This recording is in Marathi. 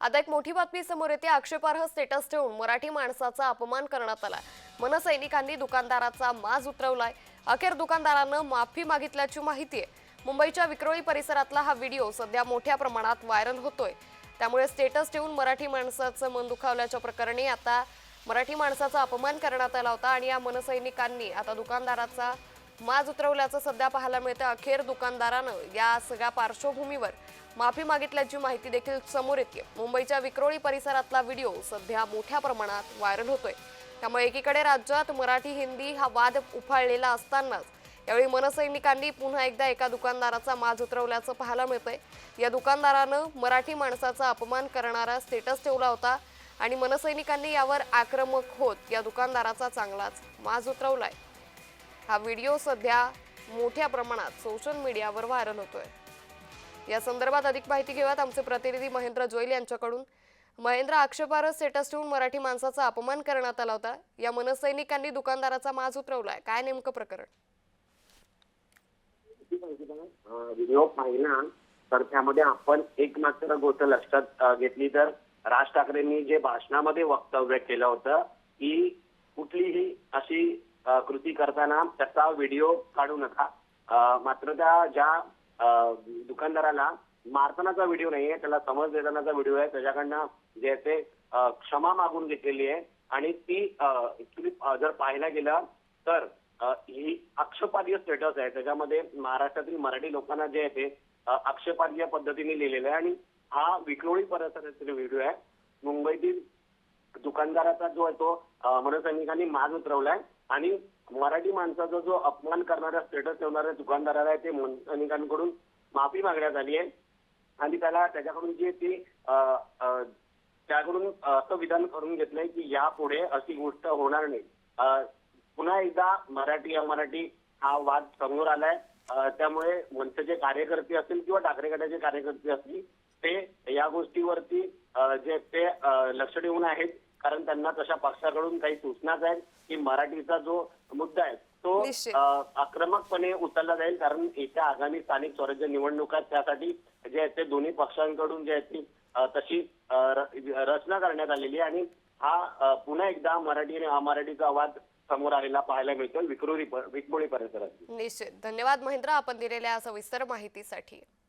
आता एक मोठी बातमी समोर येते. आक्षेपार्ह स्टेटस ठेवून मराठी माणसाचा अपमान करण्यात आला मनसैनिकांनी दुकानदाराचा माज उतरवलाय. अखेर दुकानदारानं माफी मागितल्याची माहिती आहे. मुंबईच्या विक्रोळी परिसरातला हा व्हिडिओ सध्या मोठ्या प्रमाणात व्हायरल होतोय. त्यामुळे स्टेटस ठेवून मराठी माणसाचं मन दुखावल्याच्या प्रकरणी आता मराठी माणसाचा अपमान करण्यात आला होता आणि या मनसैनिकांनी आता दुकानदाराचा माज उतरवल्याचं सध्या पाहायला मिळतं. अखेर दुकानदारानं या सगळ्या पार्श्वभूमीवर माफी मागितल्याची माहिती देखील समोर येते मुंबईच्या विक्रोळी परिसरातला व्हिडिओ सध्या मोठ्या प्रमाणात व्हायरल होतोय. त्यामुळे एकीकडे राज्यात मराठी हिंदी हा वाद उफाळलेला असतानाच यावेळी मनसैनिकांनी पुन्हा एकदा एका दुकानदाराचा माज उतरवल्याचं पाहायला मिळतंय. या दुकानदारानं मराठी माणसाचा अपमान करणारा स्टेटस ठेवला होता आणि मनसैनिकांनी यावर आक्रमक होत या दुकानदाराचा चांगलाच माज उतरवलाय. हा व्हिडिओ सध्या मोठ्या प्रमाणात सोशल मीडियावर व्हायरल होतोय. या संदर्भात अधिक माहिती घेऊयात आमचे प्रतिनिधी महेंद्र जोईल यांच्याकडून. महेंद्र आक्षेपार्ह स्टेटस ठेवून मराठी माणसाचा अपमान करण्यात आला होता. या मनसैनिकांनी दुकानदाराचा माज उतरवलाय. काय नेमकं प्रकरण? व्हिडिओ पाहिला तर त्यामध्ये आपण एक मात्र गोष्ट लक्षात घेतली तर राज ठाकरेंनी जे भाषणामध्ये वक्तव्य केलं होतं की कुठलीही अशी कृती करताना त्याचा व्हिडिओ काढू नका. मात्र त्या ज्या दुकानदाराला मारतानाचा व्हिडिओ नाहीये त्याला समज देतानाचा व्हिडिओ आहे त्याच्याकडनं जे आहे ते क्षमा मागून घेतलेली आहे. आणि ती ऍक्च्युली जर पाहायला गेलं तर ही आक्षेपार्ह स्टेटस आहे. त्याच्यामध्ये महाराष्ट्रातील मराठी लोकांना जे आहे ते आक्षेपार्ह पद्धतीने लिहिलेलं आहे. आणि हा विक्रोळी परिसरातील व्हिडिओ आहे. मुंबईतील दुकानदाराचा जो आहे तो मनसैनिकांनी माज उतरवलाय. आणि मराठी माणसाचा जो अपमान करणारा स्टेटस ठेवणाऱ्या दुकानदाराला आहे ते अनेकांकडून माफी मागण्यात आली आहे. आणि त्याला त्याच्याकडून जे ते त्याकडून असं विधान करून घेतलंय की यापुढे अशी गोष्ट होणार नाही. पुन्हा एकदा मराठी अमराठी हा वाद समोर आलाय. त्यामुळे मनसेचे कार्यकर्ते असतील किंवा ठाकरे गटाचे कार्यकर्ते असतील ते या गोष्टीवरती जे ते लक्ष ठेवून आहेत. कारण त्यांना तशा पक्षाकडून काही सूचनाच आहेत की मराठीचा जो मुद्दा आहे तो आक्रमकपणे उचलला जाईल. कारण येत्या आगामी स्थानिक स्वराज्य निवडणुका त्यासाठी जे आहे ते दोन्ही पक्षांकडून जे आहे ती तशी रचना करण्यात आलेली आहे. आणि हा पुन्हा एकदा मराठी आणि अमराठीचा वाद समोर आलेला पाहायला मिळतो विक्रोळी विक्रोळी परिसरात निश्चित. धन्यवाद महेंद्र. आपण दिलेल्या सविस्तर माहितीसाठी.